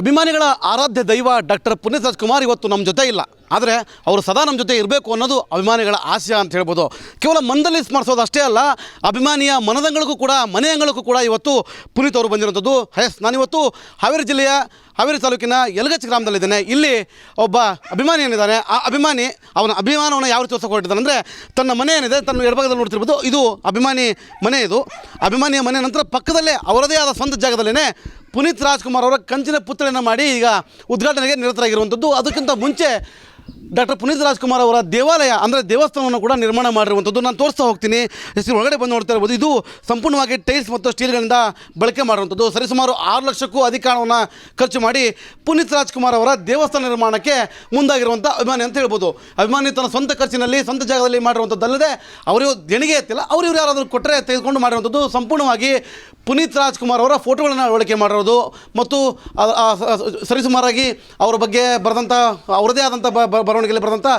ಅಭಿಮಾನಿಗಳ ಆರಾಧ್ಯ ದೈವ ಡಾಕ್ಟರ್ ಪುನೀತ್ ರಾಜ್ಕುಮಾರ್ ಇವತ್ತು ನಮ್ಮ ಜೊತೆ ಇಲ್ಲ. ಆದರೆ ಅವರು ಸದಾ ನಮ್ಮ ಜೊತೆ ಇರಬೇಕು ಅನ್ನೋದು ಅಭಿಮಾನಿಗಳ ಆಶಯ ಅಂತ ಹೇಳ್ಬೋದು. ಕೇವಲ ಮನದಲ್ಲಿ ಸ್ಮರಿಸೋದು ಅಷ್ಟೇ ಅಲ್ಲ, ಅಭಿಮಾನಿಯ ಮನದಂಗಳಿಗೂ ಕೂಡ, ಮನೆ ಅಂಗಳಕ್ಕೂ ಕೂಡ ಇವತ್ತು ಪುನೀತ್ ಅವರು ಬಂದಿರುವಂಥದ್ದು ಎಸ್ ನಾನಿವತ್ತು ಹಾವೇರಿ ಜಿಲ್ಲೆಯ ಹಾವೇರಿ ತಾಲೂಕಿನ ಯಲಗಚ್ಚ ಗ್ರಾಮದಲ್ಲಿದ್ದೇನೆ. ಇಲ್ಲಿ ಒಬ್ಬ ಅಭಿಮಾನಿ ಏನಿದ್ದಾನೆ ಆ ಅಭಿಮಾನಿ ಅವನ ಅಭಿಮಾನವನ್ನು ಯಾವ ರೀತಿ ಹೊಸಕೊಂಡಿದ್ದಾನೆ ಅಂದರೆ, ತನ್ನ ಮನೆ ಏನಿದೆ, ತನ್ನ ಎಡಭಾಗದಲ್ಲಿ ನೋಡ್ತಿರ್ಬೋದು, ಇದು ಅಭಿಮಾನಿ ಮನೆ ಇದು. ಅಭಿಮಾನಿಯ ಮನೆ ನಂತರ ಪಕ್ಕದಲ್ಲೇ ಅವರದೇ ಆದ ಸ್ವಂತ ಜಾಗದಲ್ಲೇ ಪುನೀತ್ ರಾಜ್ಕುಮಾರ್ ಅವರ ಕಂಚಿನ ಪುತ್ರಿಯನ್ನು ಮಾಡಿ ಈಗ ಉದ್ಘಾಟನೆಗೆ ನಿರತರಾಗಿರುವಂಥದ್ದು. ಅದಕ್ಕಿಂತ ಮುಂಚೆ ಡಾಕ್ಟರ್ ಪುನೀತ್ ರಾಜ್ಕುಮಾರ್ ಅವರ ದೇವಾಲಯ, ಅಂದರೆ ದೇವಸ್ಥಾನವನ್ನು ಕೂಡ ನಿರ್ಮಾಣ ಮಾಡಿರುವಂಥದ್ದು. ನಾನು ತೋರಿಸ್ತಾ ಹೋಗ್ತೀನಿ. ಹೆಸರು ಒಳಗಡೆ ಬಂದು ನೋಡ್ತಾ ಇರ್ಬೋದು. ಇದು ಸಂಪೂರ್ಣವಾಗಿ ಟೈಲ್ಸ್ ಮತ್ತು ಸ್ಟೀಲ್ಗಳಿಂದ ಬಳಕೆ ಮಾಡುವಂಥದ್ದು ಸರಿಸುಮಾರು ಆರು ಲಕ್ಷಕ್ಕೂ ಅಧಿಕ ಹಣವನ್ನು ಖರ್ಚು ಮಾಡಿ ಪುನೀತ್ ರಾಜ್ಕುಮಾರ್ ಅವರ ದೇವಸ್ಥಾನ ನಿರ್ಮಾಣಕ್ಕೆ ಮುಂದಾಗಿರುವಂಥ ಅಭಿಮಾನಿ ಅಂತ ಹೇಳ್ಬೋದು. ಅಭಿಮಾನಿ ತನ್ನ ಸ್ವಂತ ಖರ್ಚಿನಲ್ಲಿ, ಸ್ವಂತ ಜಾಗದಲ್ಲಿ ಮಾಡಿರುವಂಥದ್ದಲ್ಲದೆ ಅವರು ದೇಣಿಗೆ ಎತ್ತಿಲ್ಲ ಅವರು ಯಾರಾದರೂ ಕೊಟ್ಟರೆ ತೆಗೆದುಕೊಂಡು ಮಾಡಿರುವಂಥದ್ದು. ಸಂಪೂರ್ಣವಾಗಿ ಪುನೀತ್ ರಾಜ್ಕುಮಾರ್ ಅವರ ಫೋಟೋಗಳನ್ನು ಬಳಕೆ ಮಾಡಿರೋದು ಮತ್ತು ಸರಿಸುಮಾರಾಗಿ ಅವರ ಬಗ್ಗೆ ಬರೆದಂಥ ಅವರದೇ ಆದಂಥ ಬರವಣಿಗೆಯಲ್ಲಿ ಬರೆದಂಥ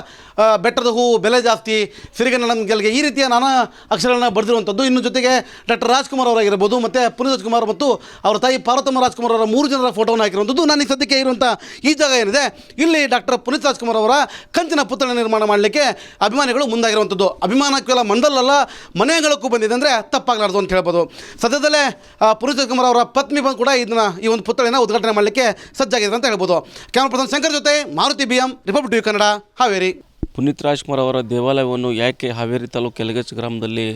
ಬೆಟ್ಟದ ಹೂವು ಬೆಲೆ ಜಾಸ್ತಿ ಸಿರಿಗನ್ನಡಂ ಗೆಲ್ಗೆ ಈ ರೀತಿಯ ನಾನಾ ಅಕ್ಷರಗಳನ್ನ ಬರೆದಿರುವಂಥದ್ದು. ಇನ್ನು ಜೊತೆಗೆ ಡಾಕ್ಟರ್ ರಾಜ್ಕುಮಾರ್ ಅವರಾಗಿರ್ಬೋದು, ಮತ್ತು ಪುನೀತ್ ರಾಜ್ಕುಮಾರ್ ಮತ್ತು ಅವರ ತಾಯಿ ಪಾರ್ವತಮ್ಮ ರಾಜ್ಕುಮಾರ್ ಅವರ ಮೂರು ಜನರ ಫೋಟೋವನ್ನು ಹಾಕಿರುವಂಥದ್ದು. ನನಗೆ ಸದ್ಯಕ್ಕೆ ಇರುವಂಥ ಈ ಜಾಗ ಏನಿದೆ, ಇಲ್ಲಿ ಡಾಕ್ಟರ್ ಪುನೀತ್ ರಾಜ್ಕುಮಾರ್ ಅವರ ಕಂಚಿನ ಪುತ್ರಣ ನಿರ್ಮಾಣ ಮಾಡಲಿಕ್ಕೆ ಅಭಿಮಾನಿಗಳು ಮುಂದಾಗಿರುವಂಥದ್ದು. ಅಭಿಮಾನ ಕೇವಲ ಮಂದಲ್ಲಲ್ಲ ಮನೆಗಳಕ್ಕೂ ಬಂದಿದೆ ಅಂದರೆ ತಪ್ಪಾಗಲಾರ್ದು ಅಂತ ಹೇಳ್ಬೋದು. ಸದ್ಯದಲ್ಲೇ ಪುನೀತ್ ರಾಜ್ಕುಮಾರ್ ಅವರ ಪತ್ನಿ ಬಂದು ಕೂಡ ಇದನ್ನ ಈ ಒಂದು ಪುತ್ಥಳಿನ ಉದ್ಘಾಟನೆ ಮಾಡಲಿಕ್ಕೆ ಸಜ್ಜಾಗಿದೆ ಅಂತ ಹೇಳ್ಬೋದು. ಕ್ಯಾಮ್ರಾ ಪರ್ಸನ್ ಶಂಕರ್ ಜೊತೆ, Maruti B M Republic Kannada, Haveri. Puneeth Rajkumar ಅವರ ದೇವಾಲಯವನ್ನು ಯಾಕೆ ಹಾವೇರಿ ತಾಲೂಕು ಕೆಳಗಚ್ಚ ಗ್ರಾಮದಲ್ಲಿ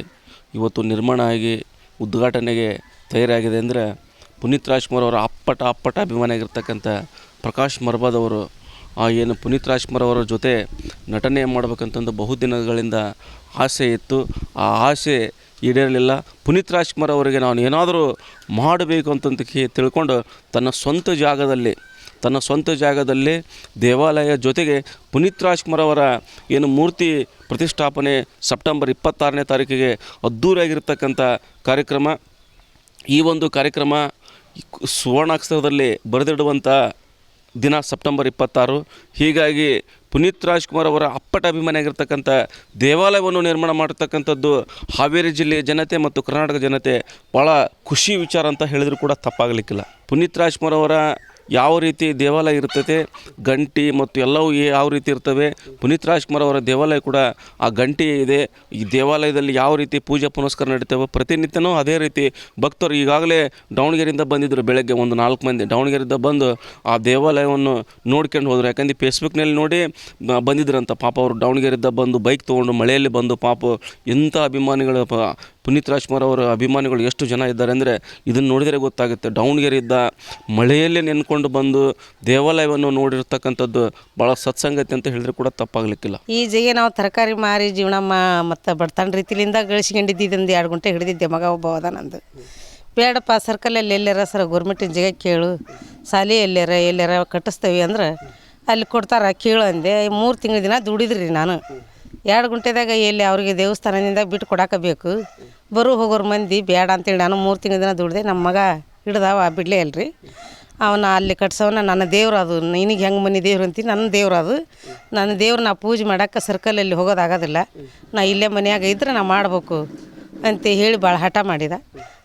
ಇವತ್ತು ನಿರ್ಮಾಣ ಆಗಿ ಉದ್ಘಾಟನೆಗೆ ತಯಾರಾಗಿದೆ ಅಂದರೆ ಪುನೀತ್ ರಾಜ್ಕುಮಾರ್ ಅವರ ಅಪ್ಪಟ ಅಪ್ಪಟ ಅಭಿಮಾನಿಯಾಗಿರ್ತಕ್ಕಂಥ ಪ್ರಕಾಶ್ ಮರ್ಬಾದ್ ಅವರು, ಆ ಏನು ಪುನೀತ್ ರಾಜ್ಕುಮಾರ್ ಅವರ ಜೊತೆ ನಟನೆ ಮಾಡಬೇಕಂತಂದು ಬಹುದಿನಗಳಿಂದ ಆಸೆ ಇತ್ತು. ಆ ಆಸೆ ಈಡೇರಲಿಲ್ಲ. ಪುನೀತ್ ರಾಜ್ಕುಮಾರ್ ಅವರಿಗೆ ನಾನು ಏನಾದರೂ ಮಾಡಬೇಕು ಅಂತಂತ ತಿಳ್ಕೊಂಡು ತನ್ನ ಸ್ವಂತ ಜಾಗದಲ್ಲಿ ತನ್ನ ಸ್ವಂತ ಜಾಗದಲ್ಲಿ ದೇವಾಲಯ ಜೊತೆಗೆ ಪುನೀತ್ ರಾಜ್ಕುಮಾರ್ ಅವರ ಏನು ಮೂರ್ತಿ ಪ್ರತಿಷ್ಠಾಪನೆ ಸೆಪ್ಟೆಂಬರ್ ಇಪ್ಪತ್ತಾರನೇ ತಾರೀಕಿಗೆ ಅದ್ಧೂರಿಯಾಗಿರ್ತಕ್ಕಂಥ ಕಾರ್ಯಕ್ರಮ, ಈ ಒಂದು ಕಾರ್ಯಕ್ರಮ ಸುವರ್ಣಾಕ್ಷರದಲ್ಲಿ ಬರೆದಿಡುವಂಥ ದಿನ ಸೆಪ್ಟೆಂಬರ್ ಇಪ್ಪತ್ತಾರು. ಹೀಗಾಗಿ ಪುನೀತ್ ರಾಜ್ಕುಮಾರ್ ಅವರ ಅಪ್ಪಟ ಅಭಿಮಾನಿಯಾಗಿರ್ತಕ್ಕಂಥ ದೇವಾಲಯವನ್ನು ನಿರ್ಮಾಣ ಮಾಡ್ತಕ್ಕಂಥದ್ದು ಹಾವೇರಿ ಜಿಲ್ಲೆಯ ಜನತೆ ಮತ್ತು ಕರ್ನಾಟಕ ಜನತೆ ಭಾಳ ಖುಷಿ ವಿಚಾರ ಅಂತ ಹೇಳಿದರೂ ಕೂಡ ತಪ್ಪಾಗಲಿಕ್ಕಿಲ್ಲ. ಪುನೀತ್ ರಾಜ್ಕುಮಾರ್ ಅವರ ಯಾವ ರೀತಿ ದೇವಾಲಯ ಇರ್ತದೆ, ಗಂಟಿ ಮತ್ತು ಎಲ್ಲವೂ ಯಾವ ರೀತಿ ಇರ್ತವೆ, ಪುನೀತ್ ರಾಜ್ಕುಮಾರ್ ಅವರ ದೇವಾಲಯ ಕೂಡ ಆ ಗಂಟಿ ಇದೆ. ಈ ದೇವಾಲಯದಲ್ಲಿ ಯಾವ ರೀತಿ ಪೂಜೆ ಪುನಸ್ಕಾರ ನಡೀತವೆ, ಪ್ರತಿನಿತ್ಯನೂ ಅದೇ ರೀತಿ ಭಕ್ತರು ಈಗಾಗಲೇ ದಾವಣಗೆರೆಯಿಂದ ಬಂದಿದ್ದರು ಬೆಳಗ್ಗೆ ಒಂದು ನಾಲ್ಕು ಮಂದಿ. ದಾವಣಗೆರೆಯಿಂದ ಬಂದು ಆ ದೇವಾಲಯವನ್ನು ನೋಡ್ಕೊಂಡು ಹೋದರು. ಯಾಕಂದರೆ ಫೇಸ್ಬುಕ್ನಲ್ಲಿ ನೋಡಿ ಬಂದಿದ್ರಂತ ಪಾಪ ಅವರು. ದಾವಣಗೆರೆಯಿಂದ ಬಂದು ಬೈಕ್ ತೊಗೊಂಡು ಮಳೆಯಲ್ಲಿ ಬಂದು ಪಾಪ ಎಂಥ ಅಭಿಮಾನಿಗಳು ಪುನೀತ್ ರಾಜ್ಕುಮಾರ್ ಅವರ ಅಭಿಮಾನಿಗಳು ಎಷ್ಟು ಜನ ಇದ್ದಾರೆ ಅಂದರೆ ಇದನ್ನು ನೋಡಿದರೆ ಗೊತ್ತಾಗುತ್ತೆ. ಇದ್ದ ಮಳೆಯಲ್ಲೇ ನೆನ್ಕೊಂಡು ಬಂದು ದೇವಾಲಯವನ್ನು ನೋಡಿರ್ತಕ್ಕಂಥದ್ದು ಭಾಳ ಸತ್ಸಂಗತಿ ಅಂತ ಹೇಳಿದ್ರೆ ಕೂಡ ತಪ್ಪಾಗಲಿಕ್ಕಿಲ್ಲ. ಈ ಜಗೆ ನಾವು ತರಕಾರಿ ಮಾರಿ ಜೀವನ ಮಾ ಮತ್ತು ಬಡತನ ರೀತಿಯಿಂದ ಗಳಿಸ್ಕೊಂಡಿದ್ದಿದ್ದು ಎರಡು ಗಂಟೆ ಹಿಡಿದಿದ್ದೆ ಮಗ ಒಬ್ಬ ಹೋದ ನಂದು. ಬೇಡಪ್ಪ ಸರ್ಕಲಲ್ಲಿ ಎಲ್ಲಾರ ಸರ್ ಗೌರ್ಮೆಂಟಿನ ಜಾಗ ಕೇಳು ಸಾಲಿ ಎಲ್ಲಾರ ಎಲ್ಲಾರ ಕಟ್ಟಿಸ್ತೇವೆ ಅಂದ್ರೆ ಅಲ್ಲಿ ಕೊಡ್ತಾರ, ಕೇಳು ಅಂದೆ. ಮೂರು ತಿಂಗಳ ದಿನ ದುಡಿದ್ರಿ ನಾನು. ಎರಡು ಗಂಟೆದಾಗ ಎಲ್ಲಿ ಅವ್ರಿಗೆ ದೇವಸ್ಥಾನದಿಂದ ಬಿಟ್ಟು ಕೊಡಾಕ ಬೇಕು? ಬರು ಹೋಗೋರು ಮಂದಿ ಬೇಡ ಅಂತೇಳಿ ನಾನು ಮೂರು ತಿಂಗಳ ದಿನ ದುಡ್ದೆ ನಮ್ಮ ಮಗ ಹಿಡ್ದವ ಬಿಡಲೇ ಅಲ್ರಿ. ಅವನ ಅಲ್ಲಿ ಕಟ್ಸವನ ನನ್ನ ದೇವ್ರು ಅದು ನಿನಗೆ ಹೆಂಗೆ ಮನೆ ದೇವ್ರು ಅಂತೀನಿ ನನ್ನ ದೇವ್ರು ಅದು. ನನ್ನ ದೇವ್ರು ನಾ ಪೂಜೆ ಮಾಡೋಕ್ಕೆ ಸರ್ಕಲಲ್ಲಿ ಹೋಗೋದಾಗೋದಿಲ್ಲ ನಾ ಇಲ್ಲೇ ಮನೆಯಾಗ ಇದ್ರೆ ನಾ ಮಾಡ್ಬೇಕು ಅಂತ ಹೇಳಿ ಭಾಳ ಹಠ ಮಾಡಿದ.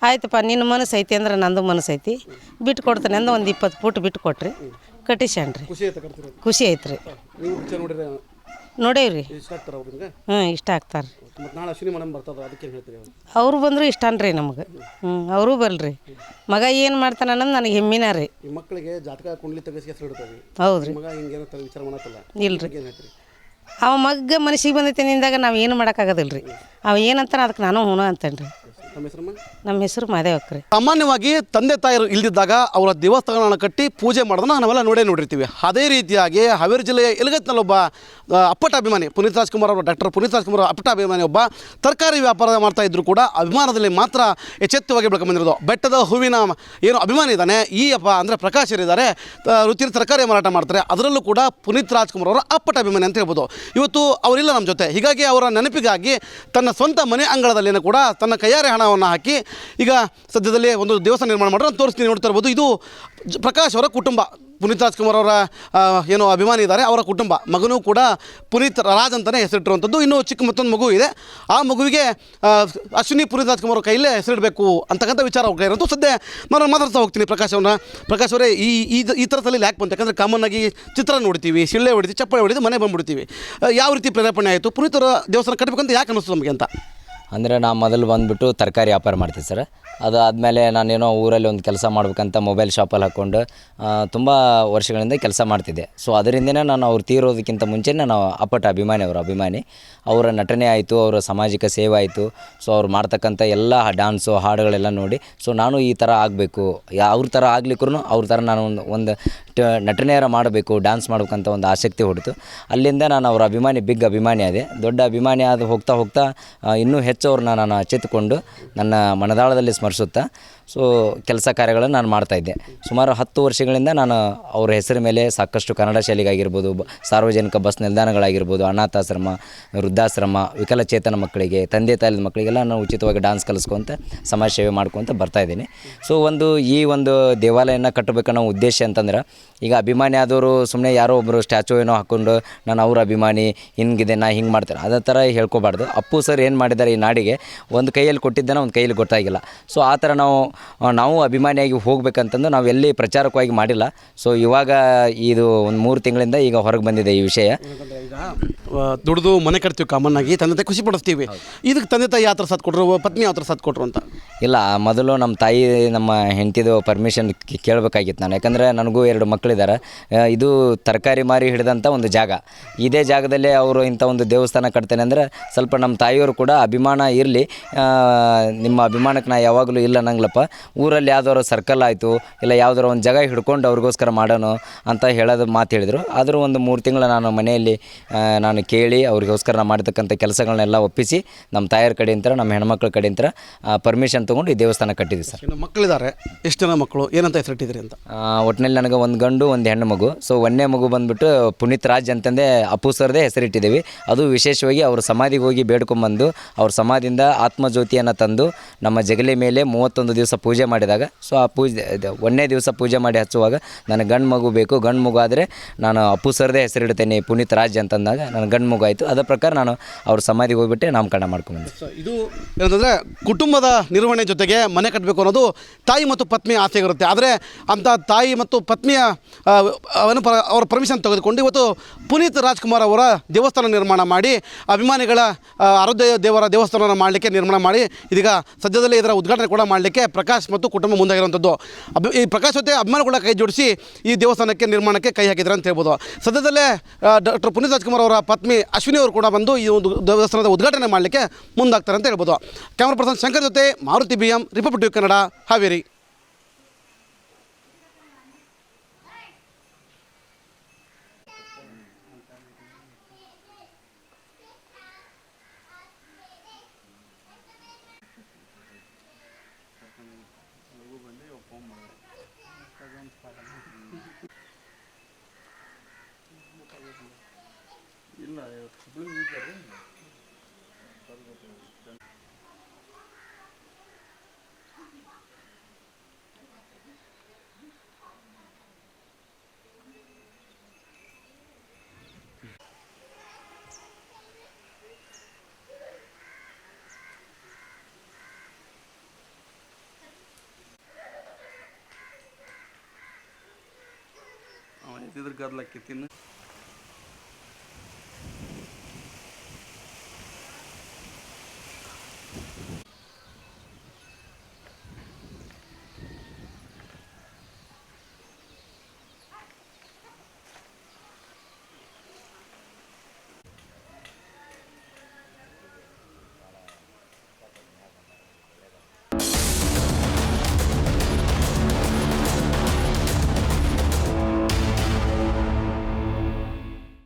ಆಯ್ತಪ್ಪ ನಿನ್ನ ಮನಸ್ಸು ಐತಿ ಅಂದ್ರೆ ನಂದು ಮನಸ್ಸು ಐತಿ. ಬಿಟ್ಟು ಕೊಡ್ತಾನೆ ಅಂದ ಒಂದು ಇಪ್ಪತ್ತು ಫುಟ್ ಬಿಟ್ಟು ಕೊಟ್ರಿ. ಕಟ್ಟಿಸ್ಯಾನ್ರಿ. ಖುಷಿ ಐತ್ರಿ. ನೋಡೇವ್ರಿ. ಇಷ್ಟ ಆಗ್ತಾರೆ ಅವ್ರಿಗೆ ಹ್ಞೂ ಇಷ್ಟ ಆಗ್ತಾರೆ ಮತ್ತು ನಾಳೆ ಅಶ್ವಿನಿ ಮೇಡಮ್ ಬರ್ತದೆ ಅದಕ್ಕೆ ಏನು ಹೇಳ್ತೀರಿ ಅವರು? ಬಂದರೂ ಇಷ್ಟನ್ರಿ ನಮಗೆ. ಹ್ಞೂ ಅವರು ಬಲ್ರಿ ಮಗ ಏನು ಮಾಡ್ತಾನೆ ಅನ್ನೋದು ನನಗೆ ಹೆಮ್ಮಿನ ರೀ. ಈ ಮಕ್ಕಳಿಗೆ ಜಾತಕ ಕುಂಡ್ಲಿ ತೆಗೆಸಿ ಹೆಸರು ಇಡ್ತವೆ. ಹೌದ್ರಿ. ಮಗ ಹಿಂಗೇನೋ ತರ ವಿಚಾರ ಮಾಡತ್ತಲ್ಲ ಇಲ್ರಿ. ಏನು ಹೇಳ್ತೀರಿ? ಅವ ಮಗ್ಗ ಮನಸ್ಸಿಗೆ ಬಂದೈತೆ ನಿಂದಾಗ ನಾವು ಏನು ಮಾಡೋಕ್ಕಾಗೋದಿಲ್ಲ ರೀ ಅವ ಏನಂತಾನೆ ಅದಕ್ಕೆ ನಾನು ಹೂನ ಅಂತೇನೆ ರೀ ನಮ್ಮ ಹೆಸರು ಮಾದೇವಕ್ರಿ ಸಾಮಾನ್ಯವಾಗಿ ತಂದೆ ತಾಯಿ ಇಲ್ದಿದ್ದಾಗ ಅವರ ದೇವಸ್ಥಾನಗಳನ್ನು ಕಟ್ಟಿ ಪೂಜೆ ಮಾಡೋದನ್ನ ನಾವೆಲ್ಲ ನೋಡೇ ನೋಡಿರ್ತೀವಿ. ಅದೇ ರೀತಿಯಾಗಿ ಹಾವೇರಿ ಜಿಲ್ಲೆಯ ಎಲಗತ್ನಲ್ಲೊಬ್ಬ ಒಬ್ಬ ಅಪ್ಪಟ ಅಭಿಮಾನಿ ಪುನೀತ್ ರಾಜ್ಕುಮಾರ್ ಅವರು ಡಾಕ್ಟರ್ ಪುನೀತ್ ರಾಜ್ಕುಮಾರ್ ಅಪ್ಪಟ ಅಭಿಮಾನಿ ಒಬ್ಬ ತರಕಾರಿ ವ್ಯಾಪಾರ ಮಾಡ್ತಾ ಇದ್ರು ಕೂಡ ಅಭಿಮಾನದಲ್ಲಿ ಮಾತ್ರ ಎಚ್ಚೆತ್ತವಾಗಿ ಬಂದಿರೋದು. ಬೆಟ್ಟದ ಹೂವಿನ ಏನು ಅಭಿಮಾನಿ ಇದ್ದಾನೆ ಈ ಅಪ್ಪ ಅಂದರೆ ಪ್ರಕಾಶ್ ಇದ್ದಾರೆ ರುಚಿನ ತರಕಾರಿ ಮಾರಾಟ ಮಾಡ್ತಾರೆ. ಅದರಲ್ಲೂ ಕೂಡ ಪುನೀತ್ ರಾಜ್ಕುಮಾರ್ ಅವರ ಅಪ್ಪಟ ಅಭಿಮಾನಿ ಅಂತ ಹೇಳ್ಬೋದು. ಇವತ್ತು ಅವರಿಲ್ಲ ನಮ್ಮ ಜೊತೆ. ಹೀಗಾಗಿ ಅವರ ನೆನಪಿಗಾಗಿ ತನ್ನ ಸ್ವಂತ ಮನೆ ಅಂಗಳದಲ್ಲಿನೂ ಕೂಡ ತನ್ನ ಕೈಯಾರೆ ಹಣವನ್ನು ಹಾಕಿ ಈಗ ಸದ್ಯದಲ್ಲಿ ಒಂದು ದೇವಸ್ಥಾನ ನಿರ್ಮಾಣ ಮಾಡೋದು ತೋರಿಸ್ತೀನಿ ನೋಡ್ತಾ ಇರ್ಬೋದು. ಇದು ಪ್ರಕಾಶ್ ಅವರ ಕುಟುಂಬ. ಪುನೀತ್ ರಾಜ್ಕುಮಾರ್ ಅವರ ಏನು ಅಭಿಮಾನಿ ಇದ್ದಾರೆ, ಅವರ ಕುಟುಂಬ. ಮಗನೂ ಕೂಡ ಪುನೀತ್ ರಾಜ್ ಅಂತಲೇ ಹೆಸರಿಟ್ಟಿರುವಂಥದ್ದು. ಇನ್ನೂ ಚಿಕ್ಕ ಮತ್ತೊಂದು ಮಗು ಇದೆ. ಆ ಮಗುವಿಗೆ ಅಶ್ವಿನಿ ಪುನೀತ್ ರಾಜ್ಕುಮಾರ್ ಅವರ ಕೈಲೇ ಹೆಸರಿಡಬೇಕು ಅಂತಕ್ಕಂಥ ವಿಚಾರ ಅವ್ರ ಇರೋದು. ಸದ್ಯ ನಾನು ಮಾತಾಡ್ತಾ ಹೋಗ್ತೀನಿ ಪ್ರಕಾಶ್ ಅವ್ರನ್ನ. ಪ್ರಕಾಶ್ ಅವರೇ, ಈ ಈ ಈ ಥರದಲ್ಲಿ ಯಾಕೆ ಬಂತು. ಯಾಕಂದರೆ ಕಾಮನ್ ಆಗಿ ಚಿತ್ರ ನೋಡ್ತೀವಿ, ಶಿಳ್ಳೆ ಹೊಡಿತೀವಿ ಚಪ್ಪಳೆ ಹೊಡಿದು ಮನೆ ಬಂದ್ಬಿಡ್ತೀವಿ. ಯಾವ ರೀತಿ ಪ್ರೇರೇಪಣೆ ಆಯಿತು? ಪುನೀತರ ದೇವಸ್ಥಾನ ಕಟ್ಟಬೇಕಂತ ಯಾಕೆ ಅನ್ನಿಸ್ತು ನಮಗೆ ಅಂತ? ಅಂದರೆ ನಾ ಮೊದಲು ಬಂದುಬಿಟ್ಟು ತರಕಾರಿ ವ್ಯಾಪಾರ ಮಾಡ್ತೀವಿ ಸರ್. ಅದು ಆದಮೇಲೆ ನಾನೇನೋ ಊರಲ್ಲಿ ಒಂದು ಕೆಲಸ ಮಾಡಬೇಕಂತ ಮೊಬೈಲ್ ಶಾಪಲ್ಲಿ ಹಾಕ್ಕೊಂಡು ತುಂಬ ವರ್ಷಗಳಿಂದ ಕೆಲಸ ಮಾಡ್ತಿದ್ದೆ. ಸೊ ಅದರಿಂದನೇ ನಾನು ಅವ್ರು ತೀರೋದಕ್ಕಿಂತ ಮುಂಚೆ ನಾನು ಅಪ್ಪಟ ಅಭಿಮಾನಿ, ಅವರ ಅಭಿಮಾನಿ. ಅವರ ನಟನೆ ಆಯಿತು, ಅವರ ಸಾಮಾಜಿಕ ಸೇವೆ ಆಯಿತು. ಸೊ ಅವ್ರು ಮಾಡ್ತಕ್ಕಂಥ ಎಲ್ಲ ಡ್ಯಾನ್ಸು ಹಾಡುಗಳೆಲ್ಲ ನೋಡಿ ಸೊ ನಾನು ಈ ಥರ ಆಗಬೇಕು. ಅವ್ರ ಥರ ಆಗ್ಲಿಕ್ಕೂ ಅವ್ರ ಥರ ನಾನು ಒಂದು ಒಂದು ಟ, ನಟನೆಯರ ಮಾಡಬೇಕು ಡ್ಯಾನ್ಸ್ ಮಾಡಬೇಕಂತ ಒಂದು ಆಸಕ್ತಿ ಹೊಡಿತು ಅಲ್ಲಿಂದ ನಾನು ಅವರ ಅಭಿಮಾನಿ, ಬಿಗ್ ಅಭಿಮಾನಿ ಆದೆ. ದೊಡ್ಡ ಅಭಿಮಾನಿ ಆದ ಹೋಗ್ತಾ ಹೋಗ್ತಾ ಇನ್ನೂ ಹೆಚ್ಚು ಅವ್ರನ್ನ ನಾನು ಅಚ್ಚೆತ್ತುಕೊಂಡು ನನ್ನ ಮನದಾಳದಲ್ಲಿ ಸ್ಮರಿಸುತ್ತಾ ಸೊ ಕೆಲಸ ಕಾರ್ಯಗಳನ್ನು ನಾನು ಮಾಡ್ತಾಯಿದ್ದೆ ಸುಮಾರು ಹತ್ತು ವರ್ಷಗಳಿಂದ ನಾನು ಅವ್ರ ಹೆಸರ ಮೇಲೆ ಸಾಕಷ್ಟು ಕನ್ನಡ ಶಾಲೆಗಾಗಿರ್ಬೋದು, ಬ- ಸಾರ್ವಜನಿಕ ಬಸ್ ನಿಲ್ದಾಣಗಳಾಗಿರ್ಬೋದು, ಅನಾಥಾಶ್ರಮ, ವೃದ್ಧಾಶ್ರಮ, ವಿಕಲಚೇತನ ಮಕ್ಕಳಿಗೆ, ತಂದೆ ತಾಯಿದ ಮಕ್ಕಳಿಗೆಲ್ಲ ನಾನು ಉಚಿತವಾಗಿ ಡಾನ್ಸ್ ಕಲಿಸ್ಕೊಂತ, ಸಮಾಜ ಸೇವೆ ಮಾಡ್ಕೊತ ಬರ್ತಾಯಿದ್ದೀನಿ ಸೊ ಒಂದು ಈ ಒಂದು ದೇವಾಲಯನ ಕಟ್ಟಬೇಕನ್ನೋ ಉದ್ದೇಶ ಅಂತಂದ್ರೆ, ಈಗ ಅಭಿಮಾನಿ ಆದವರು ಸುಮ್ಮನೆ ಯಾರೋ ಒಬ್ಬರು ಸ್ಟ್ಯಾಚು ಏನೋ ಹಾಕ್ಕೊಂಡು ನಾನು ಅವ್ರ ಅಭಿಮಾನಿ, ಹಿಂಗಿದೆ, ನಾ ಹಿಂಗೆ ಮಾಡ್ತಾರೆ. ಅದೇ ಥರ ಹೇಳ್ಕೊಬಾರ್ದು. ಅಪ್ಪು ಸರ್ ಏನು ಮಾಡಿದ್ದಾರೆ ಈ ನಾಡಿಗೆ, ಒಂದು ಕೈಯಲ್ಲಿ ಕೊಟ್ಟಿದ್ದಾನೆ ಒಂದು ಕೈಯಲ್ಲಿ ಗೊತ್ತಾಗಿಲ್ಲ. ಸೊ ಆ ಥರ ನಾವು ನಾವು ಅಭಿಮಾನಿಯಾಗಿ ಹೋಗ್ಬೇಕಂತಂದು ನಾವು ಎಲ್ಲಿ ಪ್ರಚಾರಕವಾಗಿ ಮಾಡಿಲ್ಲ. ಸೊ ಇವಾಗ ಇದು ಒಂದು ಮೂರು ತಿಂಗಳಿಂದ ಈಗ ಹೊರಗೆ ಬಂದಿದೆ ಈ ವಿಷಯ. ದುಡಿದು ಮನೆ ಕಟ್ತೀವಿ ಕಾಮನ್ ಆಗಿ ತಂದೆ ತಾಯಿ ಖುಷಿ ಪಡಿಸ್ತೀವಿ. ಇದಕ್ಕೆ ತಂದೆ ತಾಯಿ ಯಾವ ಥರ ಸಾಥ್ ಕೊಟ್ಟರು ಪತ್ನಿ ಯಾವ ಥರ ಸಾಥ್ ಕೊಟ್ಟರು ಅಂತ? ಇಲ್ಲ ಮೊದಲು ನಮ್ಮ ತಾಯಿ ನಮ್ಮ ಹೆಂಡತಿದು ಪರ್ಮಿಷನ್ ಕೇಳಬೇಕಾಗಿತ್ತು ನಾನು. ಯಾಕಂದರೆ ನನಗೂ ಎರಡು ಮಕ್ಕಳಿದ್ದಾರೆ ಇದು ತರಕಾರಿ ಮಾರಿ ಹಿಡಿದಂಥ ಒಂದು ಜಾಗ. ಇದೇ ಜಾಗದಲ್ಲೇ ಅವರು ಇಂಥ ಒಂದು ದೇವಸ್ಥಾನ ಕಟ್ತೇನೆ ಅಂದರೆ ಸ್ವಲ್ಪ ನಮ್ಮ ತಾಯಿಯವರು ಕೂಡ ಅಭಿಮಾನ ಇರಲಿ. ನಿಮ್ಮ ಅಭಿಮಾನಕ್ಕೆ ನಾ ಯಾವಾಗಲೂ ಇಲ್ಲ ನಂಗಲಪ್ಪ ಊರಲ್ಲಿ ಯಾವ್ದಾದ್ರು ಸರ್ಕಲ್ ಆಯಿತು ಇಲ್ಲ ಯಾವ್ದಾರು ಒಂದು ಜಾಗ ಹಿಡ್ಕೊಂಡು ಅವ್ರಿಗೋಸ್ಕರ ಮಾಡೋಣ ಅಂತ ಹೇಳೋದು ಮಾತು ಹೇಳಿದರು. ಆದರೂ ಒಂದು ಮೂರು ತಿಂಗಳು ನಾನು ಮನೆಯಲ್ಲಿ ಆ, ಕೇಳಿ ಅವ್ರಿಗೋಸ್ಕರ ನಾವು ಮಾಡ್ತಕ್ಕಂಥ ಕೆಲಸಗಳನ್ನೆಲ್ಲ ಒಪ್ಪಿಸಿ ನಮ್ಮ ತಾಯಿಯರ ಕಡೆಯಿಂದ ನಮ್ಮ ಹೆಣ್ಮಕ್ಳ ಕಡೆಯಿಂದ ಪರ್ಮಿಷನ್ ತೊಗೊಂಡು ಈ ದೇವಸ್ಥಾನ ಕಟ್ಟಿದ್ವಿ ಸರ್. ಮಕ್ಕಳಿದ್ದಾರೆ. ಎಷ್ಟು ಜನ ಮಕ್ಕಳು? ಏನಂತ ಹೆಸರಿಟ್ಟಿದ್ರಿ ಅಂತ? ಒಟ್ಟಿನಲ್ಲಿ ನನಗೆ ಒಂದು ಗಂಡು ಒಂದು ಹೆಣ್ಣು ಮಗು. ಸೊ ಒಂದನೇ ಮಗು ಬಂದ್ಬಿಟ್ಟು ಪುನೀತ್ ರಾಜ್ ಅಂತಂದೇ ಅಪ್ಪು ಸರ್ದೇ ಹೆಸರಿಟ್ಟಿದ್ದೀವಿ ಅದು ವಿಶೇಷವಾಗಿ ಅವ್ರ ಸಮಾಧಿಗೆ ಹೋಗಿ ಬೇಡ್ಕೊಂಬಂದು ಅವ್ರ ಸಮಾಧಿಯಿಂದ ಆತ್ಮಜ್ಯೋತಿಯನ್ನು ತಂದು ನಮ್ಮ ಜಗಲಿ ಮೇಲೆ ಮೂವತ್ತೊಂದು ದಿವಸ ಪೂಜೆ ಮಾಡಿದಾಗ ಸೊ ಆ ಪೂಜೆ ಒಂದೇ ಒಂದನೇ ದಿವಸ ಪೂಜೆ ಮಾಡಿ ಹಚ್ಚುವಾಗ ನನಗೆ ಗಂಡು ಮಗು ಬೇಕು. ಗಂಡು ಮಗು ಆದರೆ ನಾನು ಅಪ್ಪು ಸರ್ದೇ ಹೆಸರಿಡ್ತೇನೆ ಪುನೀತ್ ರಾಜ್ ಅಂತಂದಾಗ ನನ್ನ ಗಂಡು ಮಗು ಆಯಿತು ಅದರ ಪ್ರಕಾರ ನಾನು ಅವ್ರ ಸಮಾಧಿಗೆ ಹೋಗಿಬಿಟ್ಟೆ ನಾಮಕರಣ ಮಾಡ್ಕೊಂಡ್ಬಂದೆ ಇದು ಏನಂತಂದರೆ ಕುಟುಂಬದ ನಿರ್ವಹಣೆ ಜೊತೆಗೆ ಮನೆ ಕಟ್ಟಬೇಕು ಅನ್ನೋದು ತಾಯಿ ಮತ್ತು ಪತ್ನಿಯ ಆಸೆ ಇರುತ್ತೆ ಆದರೆ ಅಂಥ ತಾಯಿ ಮತ್ತು ಪತ್ನಿಯ ಅವನು ಅವರ ಪರ್ಮಿಷನ್ ತೆಗೆದುಕೊಂಡು ಇವತ್ತು ಪುನೀತ್ ರಾಜ್ಕುಮಾರ್ ಅವರ ದೇವಸ್ಥಾನ ನಿರ್ಮಾಣ ಮಾಡಿ ಅಭಿಮಾನಿಗಳ ಆ, ದೇವರ ದೇವಸ್ಥಾನವನ್ನು ಮಾಡಲಿಕ್ಕೆ ನಿರ್ಮಾಣ ಮಾಡಿ ಇದೀಗ ಸದ್ಯದಲ್ಲೇ ಇದರ ಉದ್ಘಾಟನೆ ಕೂಡ ಮಾಡಲಿಕ್ಕೆ ಪ್ರಕಾಶ್ ಮತ್ತು ಕುಟುಂಬ ಮುಂದಾಗಿರುವಂಥದ್ದು. ಅಭಿ ಈ ಪ್ರಕಾಶ್ ಜೊತೆ ಅಭಿಮಾನಿಗಳ ಕೈ ಜೋಡಿಸಿ ಈ ದೇವಸ್ಥಾನಕ್ಕೆ ನಿರ್ಮಾಣಕ್ಕೆ ಕೈ ಹಾಕಿದ್ದಾರೆ ಅಂತ ಹೇಳ್ಬೋದು. ಸದ್ಯದಲ್ಲೇ ಡಾಕ್ಟರ್ ಪುನೀತ್ ರಾಜ್ಕುಮಾರ್ ಅವರ ಪತ್ನಿ ಅಶ್ವಿನಿ ಅವರು ಕೂಡ ಬಂದು ಈ ಒಂದು ದೇವಸ್ಥಾನದ ಉದ್ಘಾಟನೆ ಮಾಡಲಿಕ್ಕೆ ಮುಂದಾಗ್ತಾರೆ ಅಂತ ಹೇಳ್ಬೋದು. ಕ್ಯಾಮ್ರಾ ಪರ್ಸನ್ ಶಂಕರ್ ಜೊತೆ Maruti B M, Republic Kannada, Haveri. ಇದ್ರ ಗದ್ಲಕ್ಕಿ ತಿನ್ನು